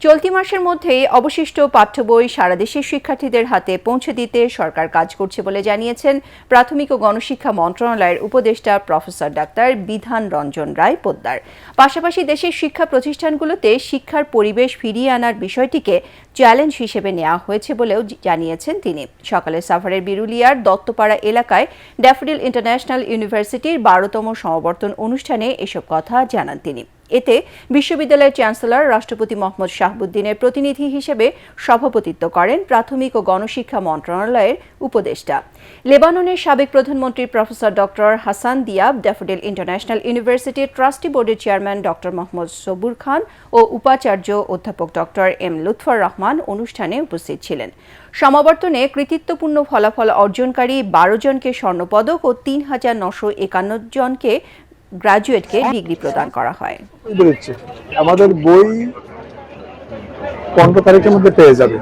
চলতি মাসের মধ্যেই অবশিষ্ট পাঠ্য বই সারা দেশের শিক্ষার্থীদের হাতে পৌঁছে দিতে সরকার কাজ করছে বলে জানিয়েছেন প্রাথমিক ও গণশিক্ষা মন্ত্রণালয়ের উপদেষ্টা প্রফেসর ডাক্তার বিধান রঞ্জন রায় পোদ্দার। পাশাপাশি দেশের শিক্ষা প্রতিষ্ঠানগুলোতে শিক্ষার পরিবেশ ফিরিয়ে আনার বিষয়টিকে চ্যালেঞ্জ হিসেবে নেওয়া হয়েছে বলেও জানিয়েছেন তিনি। সকালে সাভারের বিরুলিয়ার দত্তপাড়া এলাকায় ড্যাফোডিল ইন্টারন্যাশনাল ইউনিভার্সিটির বারোতম সমাবর্তন অনুষ্ঠানে এসব কথা জানান তিনি। এতে বিশ্ববিদ্যালয়ের চ্যান্সেলর রাষ্ট্রপতি মোহাম্মদ শাহাবুদ্দিনের প্রতিনিধি হিসেবে সভাপতিত্ব করেন প্রাথমিক ও গণশিক্ষা মন্ত্রণালয়ের উপদেষ্টা। লেবাননের সাবেক প্রধানমন্ত্রী professor doctor Hasan Diab, Daffodil International ইউনিভার্সিটির ট্রাস্টি বোর্ডের চেয়ারম্যান ডক্টর মোহাম্মদ সবুর খান ও উপাচার্য অধ্যাপক ডক্টর এম লুৎফর রহমান অনুষ্ঠানে উপস্থিত ছিলেন। সমাবর্তনে কৃতিত্বপূর্ণ ফলাফল অর্জনকারী বারো জনকে স্বর্ণপদক ও তিন হাজার নশো একান্ন জনকে গ্রাজুয়েটকে ডিগ্রি প্রদান করা হয়। আমাদের বই পনেরো তারিখের মধ্যে পেয়ে যাবে।